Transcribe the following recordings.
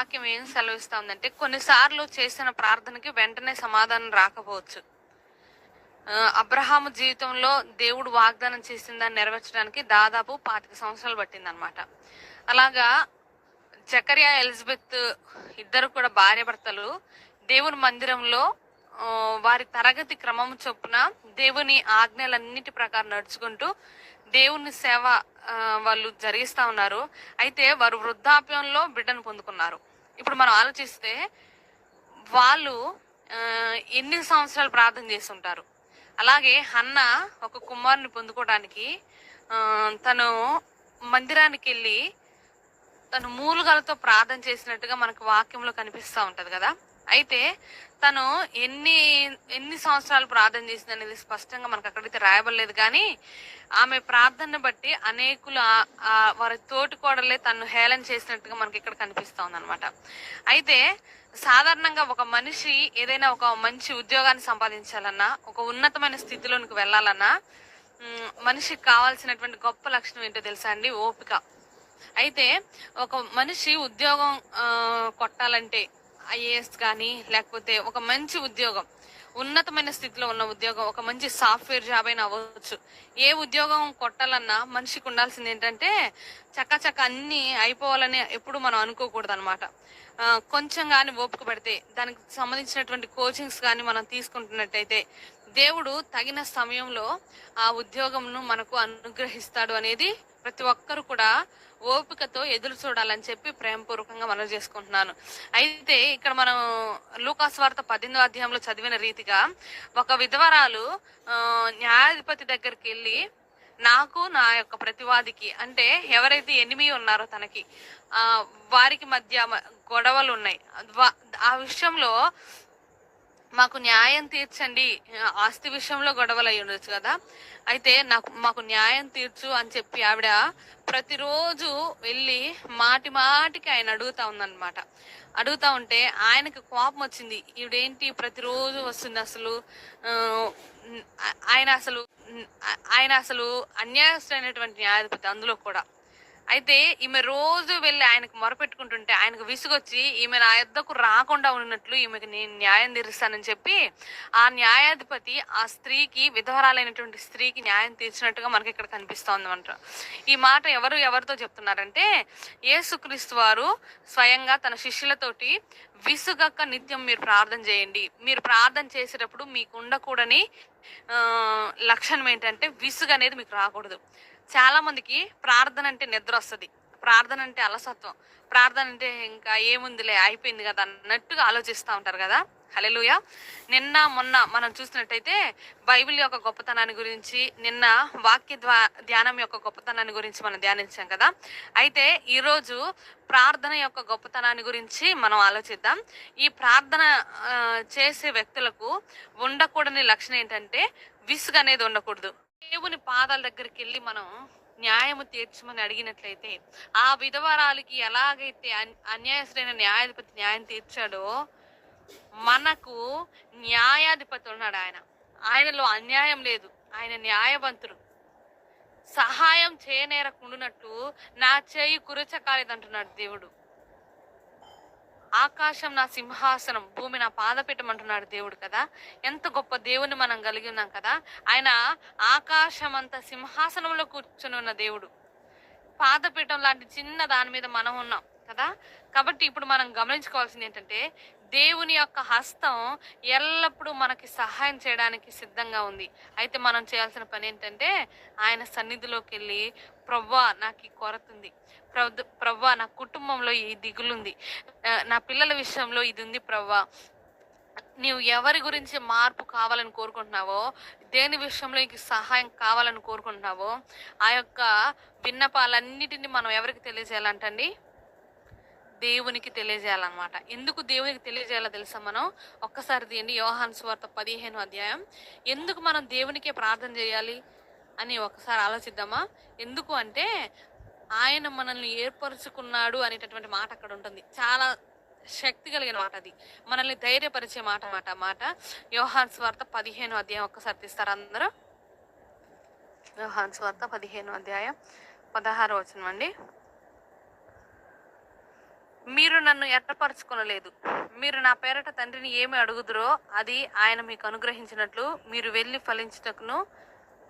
వాక్యం ఏం సెలవిస్తా ఉందంటే కొన్నిసార్లు చేసిన ప్రార్థనకి వెంటనే సమాధానం రాకపోవచ్చు. అబ్రహాము జీవితంలో దేవుడు వాగ్దానం చేసిన దాన్ని నెరవేర్చడానికి దాదాపు పాతిక సంవత్సరాలు పట్టిందనమాట. అలాగా జకరియా ఎలిజబెత్ ఇద్దరు కూడా భార్య భర్తలు దేవుని మందిరంలో వారి తరగతి క్రమం చొప్పున దేవుని ఆజ్ఞలన్నిటి ప్రకారం నడుచుకుంటూ దేవుని సేవ వాళ్ళు జరిగిస్తా ఉన్నారు. అయితే వారు వృద్ధాప్యంలో బిడ్డను పొందుకున్నారు. ఇప్పుడు మనం ఆలోచిస్తే వాళ్ళు ఎన్ని సంవత్సరాలు ప్రార్థన చేస్తుంటారు? అలాగే హన్న ఒక కుమారుని పొందుకోవడానికి తను మందిరానికి వెళ్ళి తను మూలుగలతో ప్రార్థన చేసినట్టుగా మనకు వాక్యంలో కనిపిస్తూ ఉంటుంది కదా? అయితే తను ఎన్ని ఎన్ని సంవత్సరాలు ప్రార్థన చేసింది అనేది స్పష్టంగా మనకు అక్కడైతే రాయబడలేదు. కానీ ఆమె ప్రార్థనను బట్టి అనేకులు వారి తోటి కోడలే తను హేళన చేసినట్టుగా మనకి ఇక్కడ కనిపిస్తా ఉందన్నమాట. అయితే సాధారణంగా ఒక మనిషి ఏదైనా ఒక మంచి ఉద్యోగాన్ని సంపాదించాలన్నా ఒక ఉన్నతమైన స్థితిలోనికి వెళ్ళాలన్నా మనిషికి కావాల్సినటువంటి గొప్ప లక్షణం ఏంటో తెలుసా అండి? ఓపిక. అయితే ఒక మనిషి ఉద్యోగం కొట్టాలంటే ఐఏఎస్ కానీ లేకపోతే ఒక మంచి ఉద్యోగం ఉన్నతమైన స్థితిలో ఉన్న ఉద్యోగం ఒక మంచి సాఫ్ట్వేర్ జాబ్ అయినా అవ్వచ్చు. ఏ ఉద్యోగం కొట్టాలన్నా మనిషికి ఉండాల్సింది ఏంటంటే చక్కచక్క అన్ని అయిపోవాలని ఎప్పుడు మనం అనుకోకూడదు అనమాట కొంచెం కానీ ఓపిక పడితే దానికి సంబంధించినటువంటి కోచింగ్స్ కానీ మనం తీసుకుంటున్నట్టయితే దేవుడు తగిన సమయంలో ఆ ఉద్యోగంను మనకు అనుగ్రహిస్తాడు అనేది ప్రతి ఒక్కరు కూడా ఓపికతో ఎదురు చూడాలని చెప్పి ప్రేమపూర్వకంగా మనం చేసుకుంటున్నాను. అయితే ఇక్కడ మనం లూకాస్ వార్త పద్దెనిమిదో అధ్యాయంలో చదివిన రీతిగా ఒక విధవరాలు న్యాయాధిపతి దగ్గరికి వెళ్ళి నాకు నా యొక్క ప్రతివాదికి అంటే ఎవరైతే ఎనిమి ఉన్నారో తనకి ఆ వారికి మధ్య గొడవలు ఉన్నాయి. ఆ విషయంలో మాకు న్యాయం తీర్చండి. ఆస్తి విషయంలో గొడవలు అయి ఉండొచ్చు కదా. అయితే నాకు మాకు న్యాయం తీర్చు అని చెప్పి ఆవిడ ప్రతిరోజు వెళ్ళి మాటి మాటికి ఆయన అడుగుతా ఉందన్నమాట. అడుగుతా ఉంటే ఆయనకు కోపం వచ్చింది. ఈవిడేంటి ప్రతిరోజు వస్తుంది అసలు? ఆయన అసలు ఆయన అసలు అన్యాయస్తుడైనటువంటి న్యాయాధిపతి అందులో కూడా. అయితే ఈమె రోజు వెళ్ళి ఆయనకు మొరపెట్టుకుంటుంటే ఆయనకు విసుగొచ్చి ఈమె నా యొద్దకు రాకుండా ఉన్నట్లు ఈమెకి నేను న్యాయం తీరుస్తానని చెప్పి ఆ న్యాయాధిపతి ఆ స్త్రీకి విధవరాలైనటువంటి స్త్రీకి న్యాయం తీర్చినట్టుగా మనకి ఇక్కడ కనిపిస్తోంది అనమాట ఈ మాట ఎవరు ఎవరితో చెప్తున్నారంటే యేసుక్రీస్తు వారు స్వయంగా తన శిష్యులతోటి విసుగక్క నిత్యం మీరు ప్రార్థన చేయండి. మీరు ప్రార్థన చేసేటప్పుడు మీకు ఉండకూడని లక్షణం ఏంటంటే విసుగు అనేది మీకు రాకూడదు. చాలా మందికి ప్రార్థన అంటే నిద్ర వస్తుంది. ప్రార్థన అంటే అలసత్వం. ప్రార్థన అంటే ఇంకా ఏముందిలే అయిపోయింది కదా అన్నట్టుగా ఆలోచిస్తూ ఉంటారు కదా. హలెలుయ నిన్న మొన్న మనం చూసినట్టయితే బైబిల్ యొక్క గొప్పతనాన్ని గురించి నిన్న వాక్య ద్వా ధ్యానం యొక్క గొప్పతనాన్ని గురించి మనం ధ్యానించాం కదా. అయితే ఈరోజు ప్రార్థన యొక్క గొప్పతనాన్ని గురించి మనం ఆలోచిద్దాం. ఈ ప్రార్థన చేసే వ్యక్తులకు ఉండకూడని లక్షణం ఏంటంటే విసుగు అనేది ఉండకూడదు. దేవుని పాదాల దగ్గరికి వెళ్ళి మనం న్యాయము తీర్చమని అడిగినట్లయితే ఆ విధవరాలకి ఎలాగైతే అన్- అన్యాయస్తుడైన న్యాయాధిపతి న్యాయం తీర్చాడో మనకు న్యాయాధిపతి ఉన్నాడు ఆయన. ఆయనలో అన్యాయం లేదు. ఆయన న్యాయవంతుడు. సహాయం చేయనేరకుండునట్టు నా చేయి కురచకాలేదంటున్నాడు దేవుడు. ఆకాశం నా సింహాసనం భూమి నా పాదపీఠం అంటున్నాడు దేవుడు కదా. ఎంత గొప్ప దేవుని మనం కలిగి ఉన్నాం కదా. ఆయన ఆకాశం అంత సింహాసనంలో కూర్చొని ఉన్న దేవుడు. పాదపీఠం లాంటి చిన్న దాని మీద మనం ఉన్నాం కదా. కాబట్టి ఇప్పుడు మనం గమనించుకోవాల్సింది ఏంటంటే దేవుని యొక్క హస్తం ఎల్లప్పుడూ మనకి సహాయం చేయడానికి సిద్ధంగా ఉంది. అయితే మనం చేయాల్సిన పని ఏంటంటే ఆయన సన్నిధిలోకి వెళ్ళి ప్రవ్వా నాకు ఈ కొరత ఉంది. ప్రవ్వా నా కుటుంబంలో ఈ దిగులుంది. నా పిల్లల విషయంలో ఇది ఉంది ప్రవ్వా. నీవు ఎవరి గురించి మార్పు కావాలని కోరుకుంటున్నావో దేని విషయంలో నీకు సహాయం కావాలని కోరుకుంటున్నావో ఆ యొక్క విన్నపాలన్నిటిని మనం ఎవరికి తెలియజేయాలంటండి? దేవునికి తెలియజేయాలన్నమాట. ఎందుకు దేవునికి తెలియజేయాలో తెలుసా మనం? ఒక్కసారి తీయండి యోహాన్ స్వార్త పదిహేను అధ్యాయం. ఎందుకు మనం దేవునికే ప్రార్థన చేయాలి అని ఒకసారి ఆలోచిద్దామా? ఎందుకు అంటే ఆయన మనల్ని ఏర్పరచుకున్నాడు అనేటటువంటి మాట అక్కడ ఉంటుంది. చాలా శక్తి కలిగిన మాట అది. మనల్ని ధైర్యపరిచే మాట మాట మాట. యోహాన్ స్వార్త పదిహేను అధ్యాయం ఒక్కసారి తీస్తారు అందరూ? యోహాన్ స్వార్త పదిహేను అధ్యాయం పదహారు వచనం అండి. మీరు నన్ను ఎట్టపరచుకొనలేదు. మీరు నా పేరట తండ్రిని ఏమి అడుగుదురో అది ఆయన మీకు అనుగ్రహించినట్లు మీరు వెళ్ళి ఫలించుటకును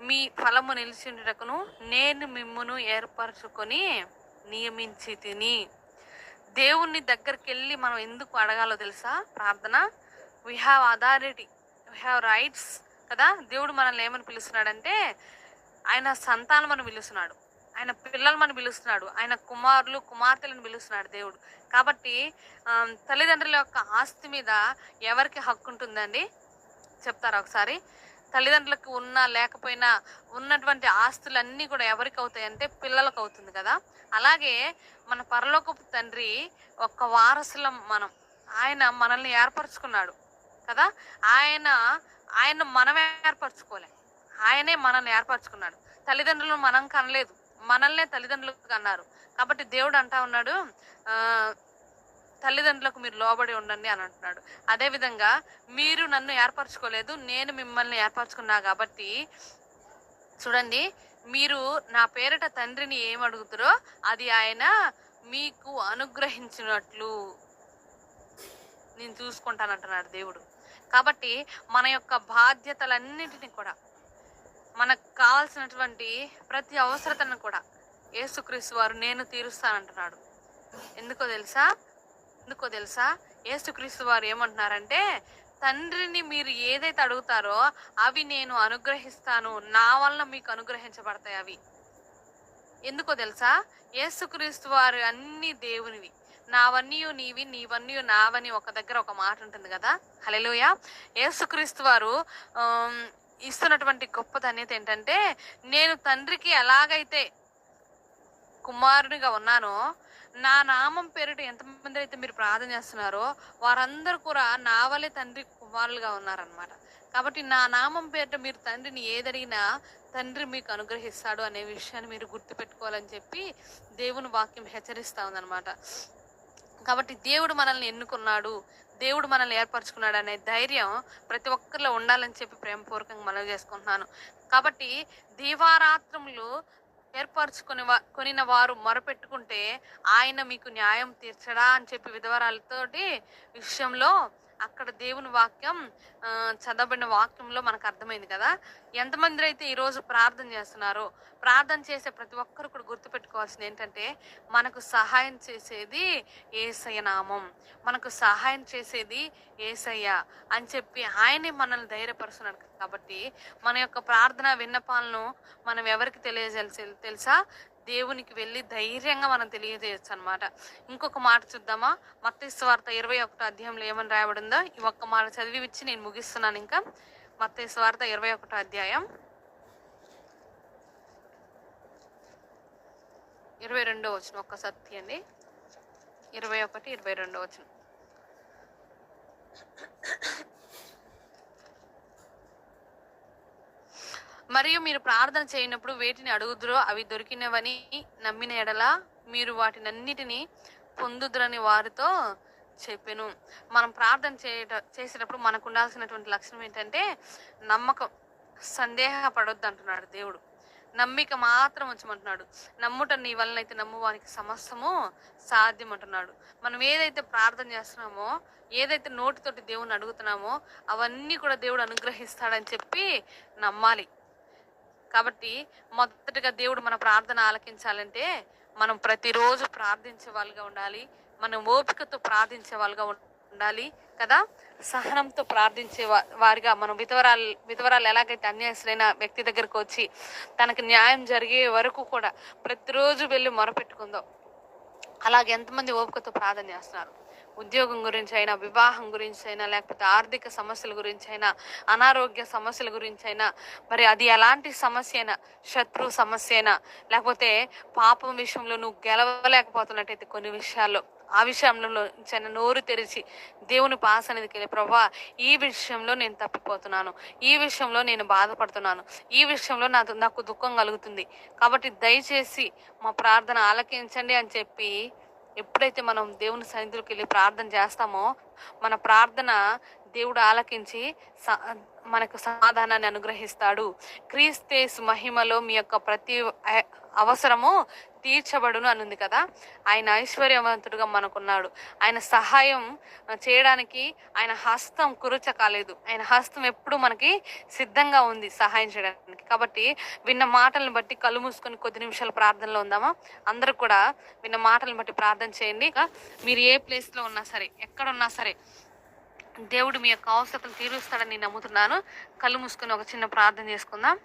మీ ఫలము నిలిచిండుటకును నేను మిమ్మును ఏర్పరచుకొని నియమించి తిని దేవుణ్ణి దగ్గరికి వెళ్ళి మనం ఎందుకు అడగాలో తెలుసా? ప్రార్థన. We have authority we have rights కదా? దేవుడు మనల్ని ఏమని పిలుస్తున్నాడంటే ఆయన సంతానం అని పిలుస్తున్నాడు. ఆయన పిల్లలు మనం పిలుస్తున్నాడు. ఆయన కుమారులు కుమార్తెలను పిలుస్తున్నాడు దేవుడు. కాబట్టి తల్లిదండ్రుల యొక్క ఆస్తి మీద ఎవరికి హక్కు ఉంటుందండి? చెప్తారా ఒకసారి? తల్లిదండ్రులకు ఉన్నా లేకపోయినా ఉన్నటువంటి ఆస్తులన్నీ కూడా ఎవరికి అవుతాయంటే పిల్లలకు అవుతుంది కదా? అలాగే మన పరలోకపు తండ్రి ఒక్క వారసులం మనం. ఆయన మనల్ని ఏర్పరచుకున్నాడు కదా? ఆయన ఆయన మనమే ఏర్పరచుకోలే. ఆయనే మనల్ని ఏర్పరచుకున్నాడు. తల్లిదండ్రులను మనం కనలేదు. మనల్నే తల్లిదండ్రులకు అన్నారు. కాబట్టి దేవుడు అంటా ఉన్నాడు తల్లిదండ్రులకు మీరు లోబడి ఉండండి అని అంటున్నాడు. అదేవిధంగా మీరు నన్ను ఏర్పరచుకోలేదు నేను మిమ్మల్ని ఏర్పరచుకున్నా కాబట్టి చూడండి మీరు నా పేరిట తండ్రిని ఏం అడుగుతారో అది ఆయన మీకు అనుగ్రహించినట్లు నేను చూసుకుంటానంటున్నాడు దేవుడు. కాబట్టి మన యొక్క బాధ్యతలన్నింటినీ కూడా మనకు కావాల్సినటువంటి ప్రతి అవసరతను కూడా యేసుక్రీస్తు వారు నేను తీరుస్తానంటున్నాడు. ఎందుకో తెలుసా? ఎందుకో తెలుసా? యేసుక్రీస్తు వారు ఏమంటున్నారంటే తండ్రిని మీరు ఏదైతే అడుగుతారో అవి నేను అనుగ్రహిస్తాను. నా వల్ల మీకు అనుగ్రహించబడతాయి అవి. ఎందుకో తెలుసా? యేసుక్రీస్తు వారు అన్ని దేవునివి. నావన్నీ నీవి నీవన్నీ నావని ఒక దగ్గర ఒక మాట ఉంటుంది కదా? హలోయ యేసుక్రీస్తు వారు ఇస్తున్నటువంటి గొప్ప ధన్యత ఏంటంటే నేను తండ్రికి ఎలాగైతే కుమారునిగా ఉన్నానో నా నామం పేరిట ఎంతమంది అయితే మీరు ప్రార్థన చేస్తున్నారో వారందరూ కూడా నా వలె తండ్రి కుమారులుగా ఉన్నారనమాట కాబట్టి నా నామం పేరిట మీరు తండ్రిని ఏదడిగినా తండ్రి మీకు అనుగ్రహిస్తాడు అనే విషయాన్ని మీరు గుర్తుపెట్టుకోవాలని చెప్పి దేవుని వాక్యం హెచ్చరిస్తా ఉందన్నమాట. కాబట్టి దేవుడు మనల్ని ఎన్నుకున్నాడు. దేవుడు మనల్ని ఏర్పరచుకున్నాడు అనే ధైర్యం ప్రతి ఒక్కరిలో ఉండాలని చెప్పి ప్రేమపూర్వకంగా మనవి చేసుకుంటున్నాను. కాబట్టి దీవారాత్రములు ఏర్పరచుకుని కొనిన వారు మొరపెట్టుకుంటే ఆయన మీకు న్యాయం తీర్చడా అని చెప్పి విధవరాలతోటి విషయంలో అక్కడ దేవుని వాక్యం చదవబడిన వాక్యంలో మనకు అర్థమైంది కదా. ఎంతమంది అయితే ఈరోజు ప్రార్థన చేస్తున్నారో ప్రార్థన చేసే ప్రతి ఒక్కరు కూడా గుర్తుపెట్టుకోవాల్సింది ఏంటంటే మనకు సహాయం చేసేది ఏసయ్య నామం. మనకు సహాయం చేసేది ఏసయ్య అని చెప్పి ఆయనే మనల్ని ధైర్యపరుస్తున్నాడు కాబట్టి మన యొక్క ప్రార్థన విన్నపాలను మనం ఎవరికి తెలియజేయాల్సి తెలుసా? దేవునికి వెళ్ళి ధైర్యంగా మనం తెలియజేయచ్చు అనమాట ఇంకొక మాట చూద్దామా? మత్తయి వార్త ఇరవై ఒకటో అధ్యాయంలో ఏమని రాయబడిందో? ఈ ఒక్క మాట చదివి ఇచ్చి నేను ముగిస్తున్నాను ఇంకా. మత్తయి వార్త ఇరవై ఒకటో అధ్యాయం ఇరవై రెండో వచ్చిన ఒక్కసారి తీయండి ఇరవై ఒకటి ఇరవై రెండో వచ్చిన మరియు మీరు ప్రార్థన చేయనప్పుడు వేటిని అడుగుదురో అవి దొరికినవని నమ్మిన ఎడల మీరు వాటినన్నిటిని పొందుదురని వారితో చెప్పెను. మనం ప్రార్థన చేయట చేసేటప్పుడు మనకు ఉండాల్సినటువంటి లక్షణం ఏంటంటే నమ్మకం సందేహపడొద్దు అంటున్నాడు దేవుడు. నమ్మిక మాత్రం వచ్చమంటున్నాడు. నమ్ముట నీ వలనైతే అయితే వారికి సమస్తము సాధ్యం అంటున్నాడు మనం ఏదైతే ప్రార్థన చేస్తున్నామో ఏదైతే నోటితోటి దేవుని అడుగుతున్నామో అవన్నీ కూడా దేవుడు అనుగ్రహిస్తాడని చెప్పి నమ్మాలి. కాబట్టి మొదటగా దేవుడు మన ప్రార్థన ఆలకించాలంటే మనం ప్రతిరోజు ప్రార్థించే వాళ్ళుగా ఉండాలి. మనం ఓపికతో ప్రార్థించే వాళ్ళుగా ఉండాలి కదా. సహనంతో ప్రార్థించే వారిగా మనం విధవరాలు విధవరాలు ఎలాగైతే అన్యాయస్తులైన వ్యక్తి దగ్గరకు వచ్చి తనకు న్యాయం జరిగే వరకు కూడా ప్రతిరోజు వెళ్ళి మొరపెట్టుకుందాం. అలాగే ఎంతమంది ఓపికతో ప్రార్థన చేస్తున్నారు? ఉద్యోగం గురించి అయినా వివాహం గురించి అయినా లేకపోతే ఆర్థిక సమస్యల గురించి అయినా అనారోగ్య సమస్యల గురించి అయినా మరి అది ఎలాంటి సమస్య అయినా శత్రు సమస్య అయినా లేకపోతే పాపం విషయంలో నువ్వు గెలవలేకపోతున్నట్టయితే కొన్ని విషయాల్లో ఆ విషయంలో చిన్న నోరు తెరిచి దేవుని పాస్ అనేది వెళ్ళి ప్రభా ఈ విషయంలో నేను తప్పిపోతున్నాను ఈ విషయంలో నేను బాధపడుతున్నాను ఈ విషయంలో నాకు నాకు దుఃఖం కలుగుతుంది కాబట్టి దయచేసి మా ప్రార్థన ఆలకించండి అని చెప్పి ఎప్పుడైతే మనం దేవుని సన్నిధిలోకి వెళ్ళి ప్రార్థన చేస్తామో మన ప్రార్థన దేవుడు ఆలకించి స- మనకు సమాధానాన్ని అనుగ్రహిస్తాడు. క్రీస్తేసు మహిమలో మీ యొక్క ప్రతి అవసరము తీర్చబడును అనుంది కదా. ఆయన ఐశ్వర్యవంతుడుగా మనకున్నాడు. ఆయన సహాయం చేయడానికి ఆయన హస్తం కురుచ కాలేదు. ఆయన హస్తం ఎప్పుడు మనకి సిద్ధంగా ఉంది సహాయం చేయడానికి. కాబట్టి విన్న మాటలను బట్టి కళ్ళు మూసుకొని కొద్ది నిమిషాలు ప్రార్థనలో ఉందామా? అందరూ కూడా విన్న మాటలను బట్టి ప్రార్థన చేయండి. ఇంకా మీరు ఏ ప్లేస్లో ఉన్నా సరే ఎక్కడున్నా సరే దేవుడు మీ యొక్క అవసరం తీరుస్తాడని నేను నమ్ముతున్నాను. కళ్ళు మూసుకొని ఒక చిన్న ప్రార్థన చేసుకుందాం.